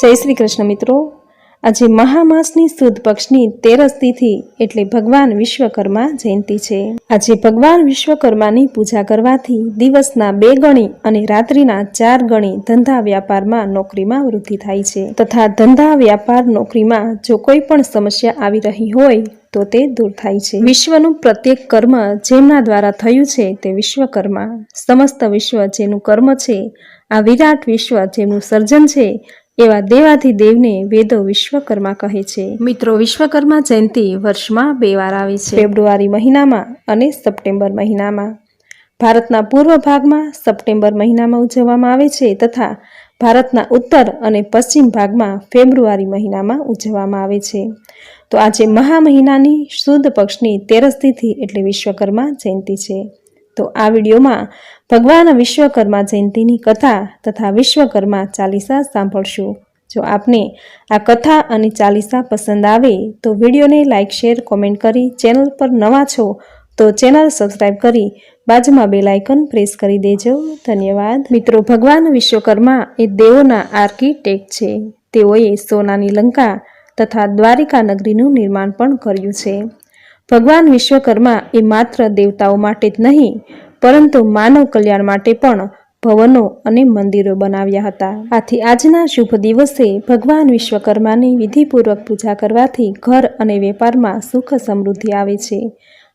જય શ્રી કૃષ્ણ મિત્રો. આજે મહામાસની સુદ પક્ષની તેરસ તિથિ એટલે ભગવાન વિશ્વકર્મા જયંતિ છે. આજે ભગવાન વિશ્વકર્માની પૂજા કરવાથી દિવસના બે ગણી અને રાત્રિના ચાર ગણી ધંધા વ્યાપારમાં નોકરીમાં વૃદ્ધિ થાય છે. તથા ધંધા વ્યાપાર નોકરીમાં જો કોઈ પણ સમસ્યા આવી રહી હોય તો તે દૂર થાય છે. વિશ્વનું પ્રત્યેક કર્મ જેમના દ્વારા થયું છે તે વિશ્વકર્મા. સમસ્ત વિશ્વ જેનું કર્મ છે, આ વિરાટ વિશ્વ જેનું સર્જન છે એવા દેવાથી દેવને વેદો વિશ્વકર્મા કહે છે. મિત્રો વિશ્વકર્મા જયંતિ વર્ષમાં બે વાર આવે છે. ફેબ્રુઆરી મહિનામાં અને સપ્ટેમ્બર મહિનામાં. ભારતના પૂર્વ ભાગમાં સપ્ટેમ્બર મહિનામાં ઉજવવામાં આવે છે તથા ભારતના ઉત્તર અને પશ્ચિમ ભાગમાં ફેબ્રુઆરી મહિનામાં ઉજવવામાં આવે છે. તો આજે મહા મહિનાની શુદ્ધ પક્ષની તેરસ તિથિ એટલે વિશ્વકર્મા જયંતિ છે. તો આ વિડીયોમાં ભગવાન વિશ્વકર્મા જયંતિની કથા તથા વિશ્વકર્મા ચાલીસા સાંભળશું. જો આપને આ કથા અને ચાલીસા પસંદ આવે તો વિડીયોને લાઇક શેર, કોમેન્ટ કરી ચેનલ પર નવા છો તો ચેનલ સબસ્ક્રાઈબ કરી બાજુમાં બે લાઇકન પ્રેસ કરી દેજો. ધન્યવાદ. મિત્રો, ભગવાન વિશ્વકર્મા એ દેવોના આર્કિટેક્ટ છે. તેઓએ સોનાની લંકા તથા દ્વારિકા નગરીનું નિર્માણ પણ કર્યું છે. ભગવાન વિશ્વકર્મા એ માત્ર દેવતાઓ માટે જ નહીં, પરંતુ માનવ કલ્યાણ માટે પણ ભવનો અને મંદિરો બનાવ્યા હતા. આથી આજના શુભ દિવસે ભગવાન વિશ્વકર્માની વિધિપૂર્વક પૂજા કરવાથી ઘર અને વેપારમાં સુખ સમૃદ્ધિ આવે છે.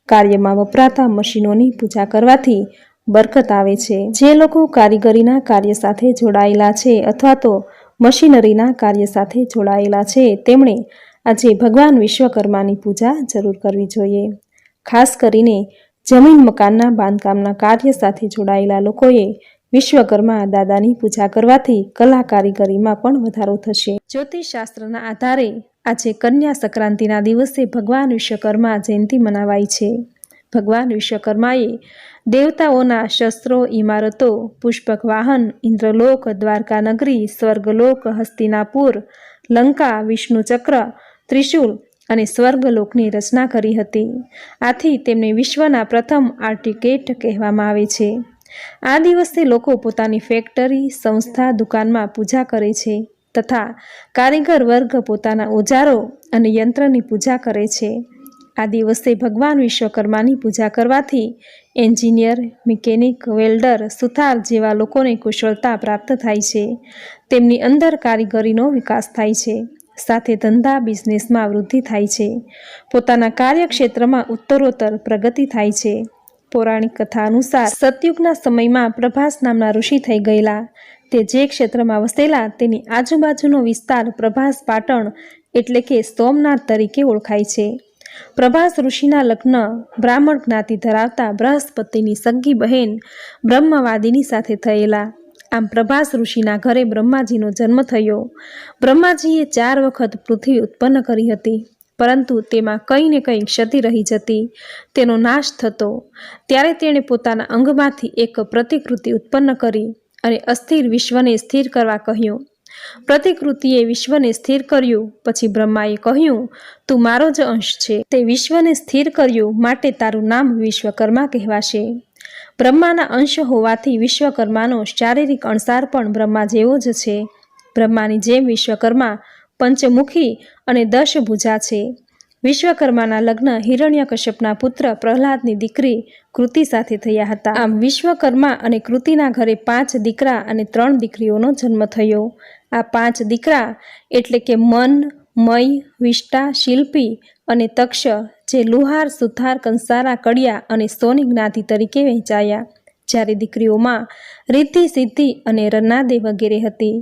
કાર્યમાં વપરાતા મશીનોની પૂજા કરવાથી બરકત આવે છે. જે લોકો કારીગરીના કાર્ય સાથે જોડાયેલા છે અથવા તો મશીનરીના કાર્ય સાથે જોડાયેલા છે, તેમણે આજે ભગવાન વિશ્વકર્માની પૂજા જરૂર કરવી જોઈએ. ખાસ કરીને જમીન મકાનના બાંધકામના કાર્ય સાથે જોડાયેલા લોકોએ વિશ્વકર્મા દાદાની પૂજા કરવાથી કલા કારીગરીમાં પણ વધારો થશે. જ્યોતિષશાસ્ત્રના આધારે આજે કન્યા સંક્રાંતિના દિવસે ભગવાન વિશ્વકર્મા જયંતિ મનાવાય છે. ભગવાન વિશ્વકર્માએ દેવતાઓના શસ્ત્રો ઇમારતો પુષ્પક વાહન, ઇન્દ્રલોક દ્વારકા નગરી સ્વર્ગલોક, હસ્તિનાપુર, લંકા વિષ્ણુ ચક્ર ત્રિશુલ અને સ્વર્ગલોકની રચના કરી હતી. આથી તેમને વિશ્વના પ્રથમ આર્ટિકેટ કહેવામાં આવે છે. આ દિવસે લોકો પોતાની ફેક્ટરી, સંસ્થા, દુકાનમાં પૂજા કરે છે તથા કારીગર વર્ગ પોતાના ઓજારો અને યંત્રની પૂજા કરે છે. આ દિવસે ભગવાન વિશ્વકર્માની પૂજા કરવાથી એન્જિનિયર, મિકેનિક, વેલ્ડર, સુથાર જેવા લોકોને કુશળતા પ્રાપ્ત થાય છે. તેમની અંદર કારીગરીનો વિકાસ થાય છે. સાથે ધંધા, બિઝનેસમાં વૃદ્ધિ થાય છે. પોતાના કાર્યક્ષેત્રમાં ઉત્તરોત્તર પ્રગતિ થાય છે. પૌરાણિક કથા અનુસાર સતયુગના સમયમાં પ્રભાસ નામના ઋષિ થઈ ગયેલા. તે જે ક્ષેત્રમાં વસેલા તેની આજુબાજુનો વિસ્તાર પ્રભાસ પાટણ એટલે કે સોમનાથ તરીકે ઓળખાય છે. પ્રભાસ ઋષિના લગ્ન બ્રાહ્મણ જ્ઞાતિ ધરાવતા બૃહસ્પતિની સગી બહેન બ્રહ્મવાદીની સાથે થયેલા. આમ પ્રભાસ ઋષિના ઘરે બ્રહ્માજીનો જન્મ થયો. બ્રહ્માજીએ ચાર વખત પૃથ્વી ઉત્પન્ન કરી હતી, પરંતુ તેમાં કંઈ ને કંઈ ક્ષતિ રહી જતી. તેનો નાશ થતો. ત્યારે તેણે પોતાના અંગમાંથી એક પ્રતિકૃતિ ઉત્પન્ન કરી અને અસ્થિર વિશ્વને સ્થિર કરવા કહ્યું. પ્રતિકૃતિએ વિશ્વને સ્થિર કર્યું, પછી બ્રહ્માએ કહ્યું, તું મારો જ અંશ છે. તે વિશ્વને સ્થિર કર્યું માટે તારું નામ વિશ્વકર્મા કહેવાશે. બ્રહ્માના અંશ હોવાથી વિશ્વકર્માનો શારીરિક અણસાર પણ બ્રહ્મા જેવો જ છે. બ્રહ્માની જેમ વિશ્વકર્મા પંચમુખી અને દશ ભુજા છે. વિશ્વકર્માના લગ્ન હિરણ્યકશ્યપના પુત્ર પ્રહલાદની દીકરી કૃતિ સાથે થયા હતા. આમ વિશ્વકર્મા અને કૃતિના ઘરે પાંચ દીકરા અને ત્રણ દીકરીઓનો જન્મ થયો. આ પાંચ દીકરા એટલે કે મન, મય વિષ્ટા શિલ્પી અને તક્ષ જે લુહાર, સુથાર, કંસારા, કડિયા અને સોની જ્ઞાતિ તરીકે વહેંચાયા. જ્યારે દીકરીઓમાં રીતિ, સિદ્ધિ અને રન્નાદે વગેરે હતી,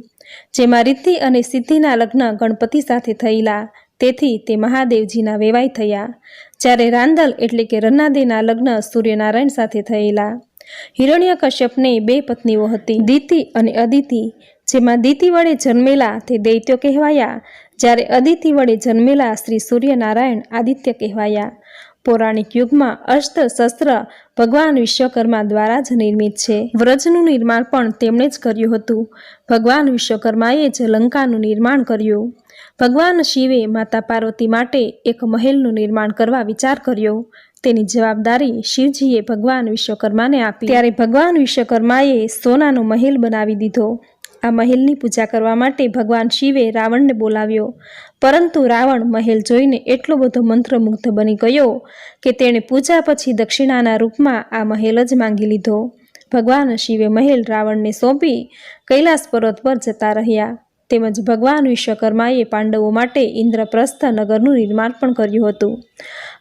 જેમાં રીતિ અને સિદ્ધિના લગ્ન ગણપતિ સાથે થયેલા, તેથી તે મહાદેવજીના વેવાઈ થયા. જ્યારે રાંદલ એટલે કે રન્નાદેના લગ્ન સૂર્યનારાયણ સાથે થયેલા, હિરણ્ય કશ્યપને બે પત્નીઓ હતી, દિતિ અને અદિતિ, જેમાં દિતિ વડે જન્મેલા તે દૈત્યો કહેવાયા. જ્યારે અદિતિ વડે જન્મેલા શ્રી સૂર્યનારાયણ આદિત્ય કહેવાયા. પૌરાણિક યુગમાં અસ્ત્ર શસ્ત્ર ભગવાન વિશ્વકર્મા દ્વારા જ નિર્મિત છે. વ્રજનું નિર્માણ પણ તેમણે જ કર્યું હતું. ભગવાન વિશ્વકર્માએ જ લંકાનું નિર્માણ કર્યું. ભગવાન શિવે માતા પાર્વતી માટે એક મહેલનું નિર્માણ કરવા વિચાર કર્યો. તેની જવાબદારી શિવજીએ ભગવાન વિશ્વકર્માને આપી. ત્યારે ભગવાન વિશ્વકર્માએ સોનાનો મહેલ બનાવી દીધો. આ મહેલની પૂજા કરવા માટે ભગવાન શિવે રાવણને બોલાવ્યો. પરંતુ રાવણ મહેલ જોઈને એટલો બધો મંત્રમુગ્ધ બની ગયો કે તેણે પૂજા પછી દક્ષિણાના રૂપમાં આ મહેલ જ માંગી લીધો. ભગવાન શિવે મહેલ રાવણને સોંપી કૈલાસ પર્વત પર જતા રહ્યા. તેમજ ભગવાન વિશ્વકર્માએ પાંડવો માટે ઇન્દ્રપ્રસ્થ નગરનું નિર્માણ પણ કર્યું હતું.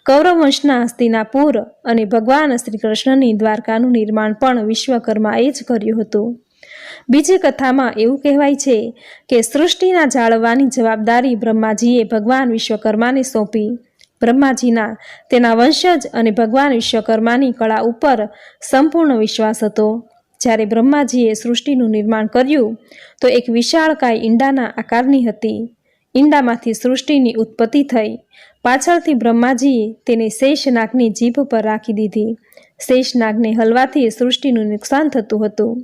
કૌરવ વંશના હસ્તિનાપુર અને ભગવાન શ્રી કૃષ્ણની દ્વારકાનું નિર્માણ પણ વિશ્વકર્માએ જ કર્યું હતું. બીજી કથામાં એવું કહેવાય છે કે સૃષ્ટિના જાળવવાની જવાબદારી બ્રહ્માજીએ ભગવાન વિશ્વકર્માને સોંપી. બ્રહ્માજીના તેના વંશજ અને ભગવાન વિશ્વકર્માની કળા ઉપર સંપૂર્ણ વિશ્વાસ હતો. જ્યારે બ્રહ્માજીએ સૃષ્ટિનું નિર્માણ કર્યું, તો એક વિશાળકાય ઈંડાના આકારની હતી. ઈંડામાંથી સૃષ્ટિની ઉત્પત્તિ થઈ. પાછળથી બ્રહ્માજીએ તેને શેષનાગની જીભ પર રાખી દીધી. શેષનાગને હલવાથી સૃષ્ટિનું નુકસાન થતું હતું.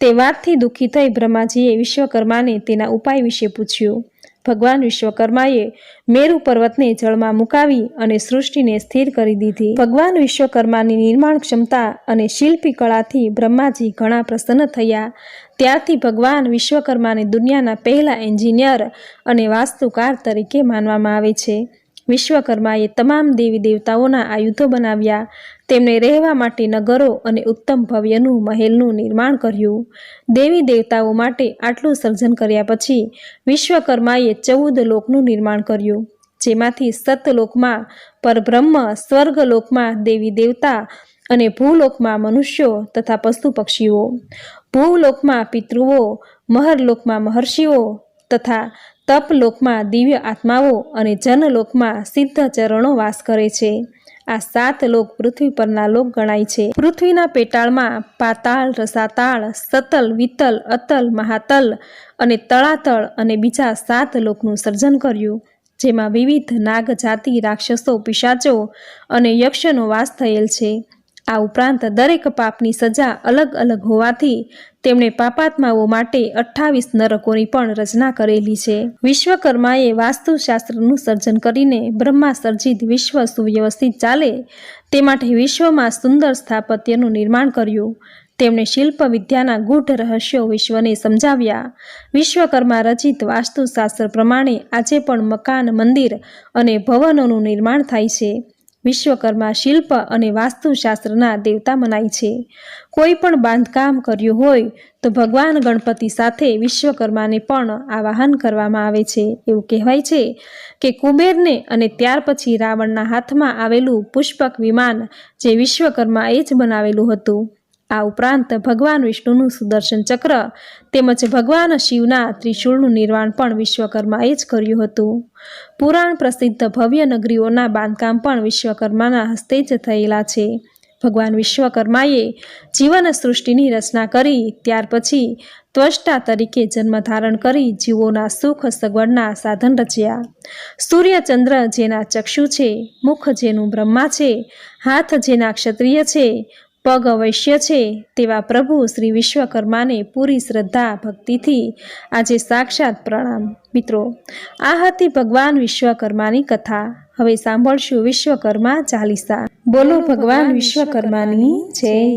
તે વાતથી દુઃખી થઈ બ્રહ્માજીએ વિશ્વકર્માને તેના ઉપાય વિશે પૂછ્યું. ભગવાન વિશ્વકર્માએ મેરુ પર્વતને જળમાં મુકાવી અને સૃષ્ટિને સ્થિર કરી દીધી. ભગવાન વિશ્વકર્માની નિર્માણ ક્ષમતા અને શિલ્પી કળાથી બ્રહ્માજી ઘણા પ્રસન્ન થયા. ત્યારથી ભગવાન વિશ્વકર્માને દુનિયાના પહેલા એન્જિનિયર અને વાસ્તુકાર તરીકે માનવામાં આવે છે. વિશ્વકર્માએ તમામ દેવી દેવતાઓના આયુધો બનાવ્યા. તેમને રહેવા માટે નગરો અને ઉત્તમ ભવ્યનું મહેલનું નિર્માણ કર્યું. દેવી દેવતાઓ માટે આટલું સર્જન કર્યા પછી વિશ્વકર્માએ ચૌદ લોકનું નિર્માણ કર્યું. જેમાંથી સતલોકમાં પરબ્રહ્મ, સ્વર્ગલોકમાં દેવી દેવતા અને ભૂલોકમાં મનુષ્યો તથા પશુ પક્ષીઓ. ભૂલોકમાં પિતૃઓ, મહરલોકમાં મહર્ષિઓ તથા તપલોકમાં દિવ્ય આત્માઓ અને જનલોકમાં સિદ્ધ ચરણો વાસ કરે છે. આ સાત લોક પૃથ્વી પરના લોક ગણાય છે. પૃથ્વીના પેટાળમાં પાતાળ, રસાતાળ, સતલ, વિતલ, અતલ, મહાતલ અને તળાતળ અને બીજા સાત લોકનું સર્જન કર્યું, જેમાં વિવિધ નાગ જાતિ, રાક્ષસો, પિશાચો અને યક્ષનો વાસ થયેલ છે. આ ઉપરાંત દરેક પાપની સજા અલગ અલગ હોવાથી તેમણે પાપાત્માઓ માટે અઠ્ઠાવીસ નરકોની પણ રચના કરેલી છે. વિશ્વકર્માએ વાસ્તુશાસ્ત્રનું સર્જન કરીને બ્રહ્મા સર્જિત વિશ્વ સુવ્યવસ્થિત ચાલે તે માટે વિશ્વમાં સુંદર સ્થાપત્યનું નિર્માણ કર્યું. તેમણે શિલ્પ વિદ્યાના ગૂઢ રહસ્યો વિશ્વને સમજાવ્યા. વિશ્વકર્મા રચિત વાસ્તુશાસ્ત્ર પ્રમાણે આજે પણ મકાન, મંદિર અને ભવનોનું નિર્માણ થાય છે. વિશ્વકર્મા શિલ્પ અને વાસ્તુશાસ્ત્રના દેવતા મનાય છે. કોઈ પણ બાંધકામ કર્યું હોય તો ભગવાન ગણપતિ સાથે વિશ્વકર્માને પણ આવાહન કરવામાં આવે છે. એવું કહેવાય છે કે કુબેરને અને ત્યાર પછી રાવણના હાથમાં આવેલું પુષ્પક વિમાન જે વિશ્વકર્માએ જ બનાવેલું હતું. આ ઉપરાંત ભગવાન વિષ્ણુનું સુદર્શન ચક્ર તેમજ ભગવાન શિવના ત્રિશૂળનું નિર્માણ પણ વિશ્વકર્માએ જ કર્યું હતું. પુરાણ પ્રસિદ્ધ ભવ્ય નગરીઓના બાંધકામ પણ વિશ્વકર્માના હસ્તે જ થયેલા છે. ભગવાન વિશ્વકર્માએ જીવન સૃષ્ટિની રચના કરી, ત્યાર પછી ત્વષ્ટા તરીકે જન્મ ધારણ કરી જીવોના સુખ સગવડના સાધન રચ્યા. સૂર્ય ચંદ્ર જેના ચક્ષુ છે, મુખ જેનું બ્રહ્મા છે, હાથ જેના ક્ષત્રિય છે પગ અવશ્ય છે તેવા પ્રભુ શ્રી વિશ્વકર્માને પૂરી શ્રદ્ધા, ભક્તિથી આજે સાક્ષાત પ્રણામ. મિત્રો, આ હતી ભગવાન વિશ્વકર્માની કથા. હવે સાંભળશું વિશ્વકર્મા ચાલીસા. બોલો ભગવાન વિશ્વકર્માની જય.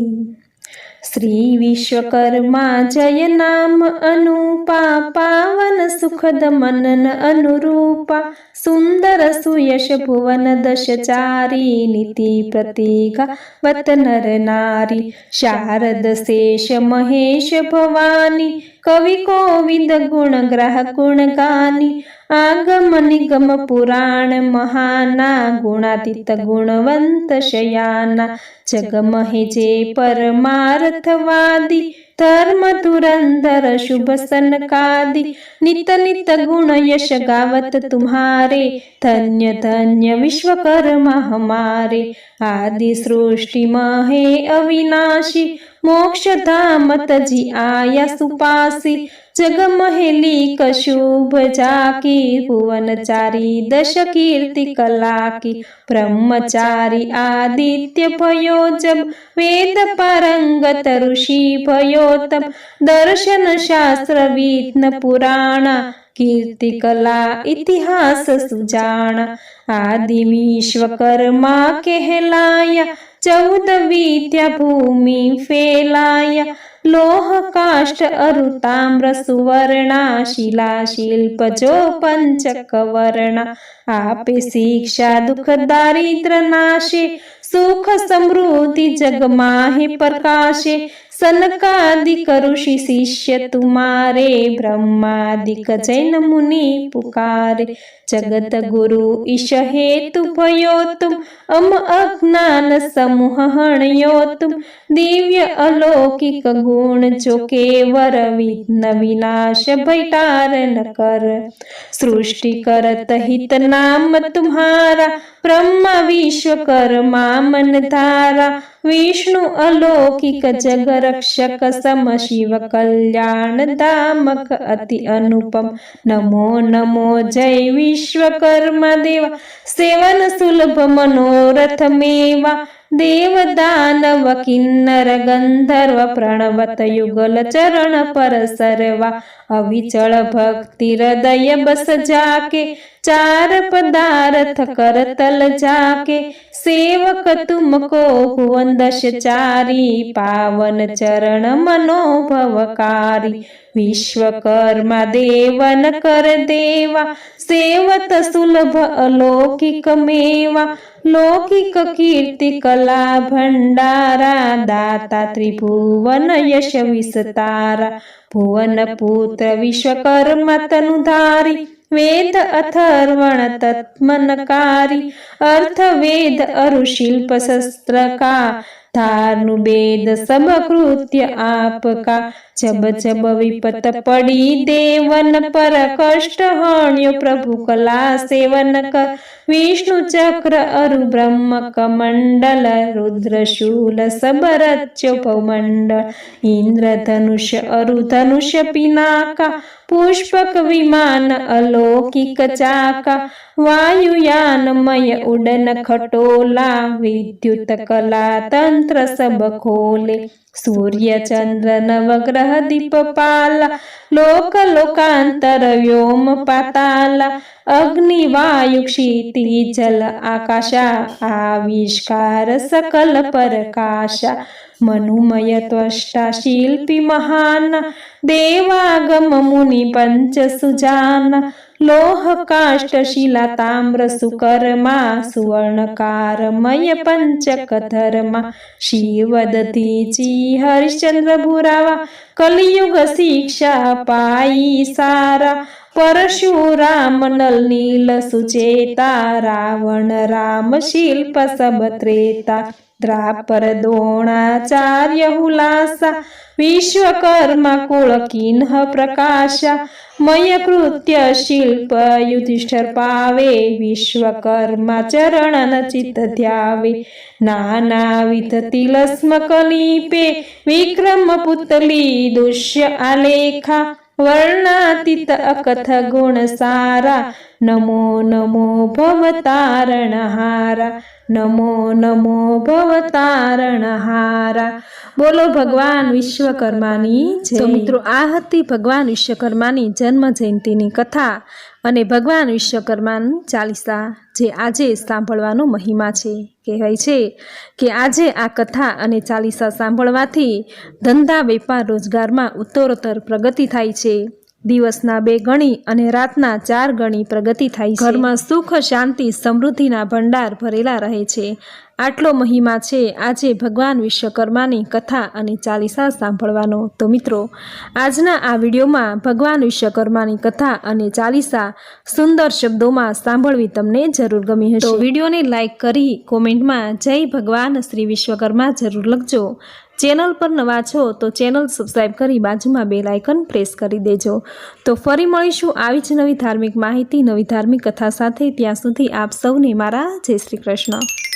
શ્રી વિશ્વકર્મા જય નામ અનુપા, પાવન સુખદ મનન અનુરૂપા, સુંદર સુયશ ભુવન દશચારી, નીતિ પ્રતિગા વત નર નારી, શારદ શેષ મહેશ ભવાની कविकोविद गुणग्रह गुणगानी आगम निगम पुराण महाना गुणादित गुणवन्त शयाना जगमहे जे परमार्थवादि धर्म धुरन्धर शुभसनकादि नितनितगुण यशगावत तु धन्यधन्य विश्वकर्मा हमारे आदि सृष्टिमहे अविनाशि મોક્ષધામ તજી આયા સુપાસી, જગમહેલી કશુભ જાકી ભુવનચારી દશ કીર્તિ કલાકી, બ્રહ્મચારી આદિત્ય ભયો જબ વેદ પરંગત ઋષિ ભયો તમ દર્શન શાસ્ત્ર વિઘ્ન પુરાણા, કીર્તિ કલા ઇતિહાસ સુજાણા, આદિ વિશ્વકર્મા કહેલાયા ચૌદ વિદ્યા ભૂમિ ફેલાયા. લોહ કાષ્ટ અરુ તામ્ર સુવર્ણા શિલા શિલ્પ જો પંચકવર્ણા આપે શિક્ષા, દુઃખ, દારિદ્ર, નાશે. સુખ, સમૃદ્ધિ જગમાહે પ્રકાશે. સનકાદિક ઋષિ શિષ્ય તુમારે બ્રહ્માદિક જૈન મુનિ પુકારે જગત ગુરુ ઈશ હેતુ ભયો તુમ અમ અજ્ઞાન સમૂહ હણયો તુમ દિવ્ય અલૌકિક ગુણ જો કેવર વિઘ્ન વિનાશ ભૈટાર કર સૃષ્ટિ કરત હિત નામ તુમ્હારા બ્રહ્મ વિશ્વકર્મા મન ધારા વિષ્ણુ અલૌકિક જગ રક્ષક સમ શિવ કલ્યાણ દામક અતિ અનુપમ નમો નમો જય વિશ્વકર્મા દેવા સેવન સુલભ મેવા કિન્નર ગંધર્વ પ્રણવત યુગલ ચરણ પર સરવા અવિચળ ભક્તિ હૃદય બસ જાકે ચાર પદાર્થ કરતલ જાકે સેવક તુમકો ભુવન ચારી પાવન ચરણ મનોભવકારી વિશ્વકર્મા દેવન કર દેવા સેવત સુલભ અલૌકિક મેવા लौकिक कीर्ति कला भण्डारा दाता त्रिभुवन यश विस्तारा भुवन पुत्र विश्वकर् मतनुधारि वेद अथर्वण तत्मनकारी अर्थ वेद अरुशिल्प शस्त्र का धानु समकृत्य आपका જબ જબ વિપત પડી દેવન પર કષ્ટ હણ્યો પ્રભુ કલા સેવન ક વિષ્ણુ ચક્ર અરુ બ્રહ્મ કમંડલ રુદ્ર શૂલ સબરચ્યો ભવમંડળ ઇન્દ્ર ધનુષ્ય અરુ ધનુષ્ય પિનાકા, પુષ્પક વિમાન અલૌકિક ચાકા, વાયુયાનમય ઉડન ખટોલા, વિદ્યુત કલા તંત્ર સબ ખોલે સૂર્ય ચંદ્ર નવગ્રહ દીપપાલા લોક લોકાંતર વ્યોમ પાતાલા અગ્નિ વાયુ ક્ષિતિ જલ આકાશા, આવિષ્કાર સકલ પરકાશા મનુમય ત્વષ્ટા શિલ્પી મહાન, દેવાગમ મુનિ પંચ સુજાન લોહ કાષ્ટ શિલા તામ્ર સુકરમાં, સુવર્ણકારમય પંચક ધર્મા શિવદધીચી હરિશ્ચંદ્ર ભુરાવા કલિયુગ શિક્ષા પાઈ સારા, પરશુરામ નલ નીલ સુચેતા, રાવણ રામ શિલ્પ સબ ત્રેતા દ્રાપર દ્રોણાચાર્ય હુલાસા, વિશ્વકર્મા કુળ કિન્હ પ્રકાશા, મય કૃત્ય શિલ્પ યુધિષ્ઠર પાવે, વિશ્વકર્મા ચરણ ચિત ધ્યાવે નાનાવિધ તિલસ્મ કલીપે, વિક્રમ પુતલી દુષ્ય આલેખા વર્ણાતીત અકથ ગુણ સારા નમો નમો ભવતારણહારા નમો નમો ભવતારણહારા બોલો ભગવાન વિશ્વકર્માની જય. મિત્રો, આ હતી ભગવાન વિશ્વકર્માની જન્મ જયંતિની કથા. અને ભગવાન વિશ્વકર્માન ચાલીસા, જે આજે સાંભળવાનો મહિમા છે, કહેવાય છે કે આજે આ કથા અને ચાલીસા સાંભળવાથી ધંધા, વેપાર, રોજગારમાં ઉત્તરોત્તર પ્રગતિ થાય છે. દિવસના બે ગણી અને રાતના ચાર ગણી પ્રગતિ થાય છે. ઘરમાં સુખ, શાંતિ, સમૃદ્ધિના ભંડાર ભરેલા રહે છે. આટલો મહિમા છે આજે ભગવાન વિશ્વકર્માની કથા અને ચાલીસા સાંભળવાનો. તો મિત્રો, આજના આ વિડીયોમાં ભગવાન વિશ્વકર્માની કથા અને ચાલીસા સુંદર શબ્દોમાં સાંભળવી તમને જરૂર ગમી હશે. વિડીયોને લાઇક કરી કોમેન્ટમાં જય ભગવાન શ્રી વિશ્વકર્મા જરૂર લખજો. ચેનલ પર નવા છો તો ચેનલ સબસ્ક્રાઈબ કરી બાજુમાં બે લાઇકન પ્રેસ કરી દેજો. તો ફરી મળીશું આવી જ નવી ધાર્મિક માહિતી, નવી ધાર્મિક કથા સાથે. ત્યાં સુધી આપ સૌને મારા જય શ્રી કૃષ્ણ.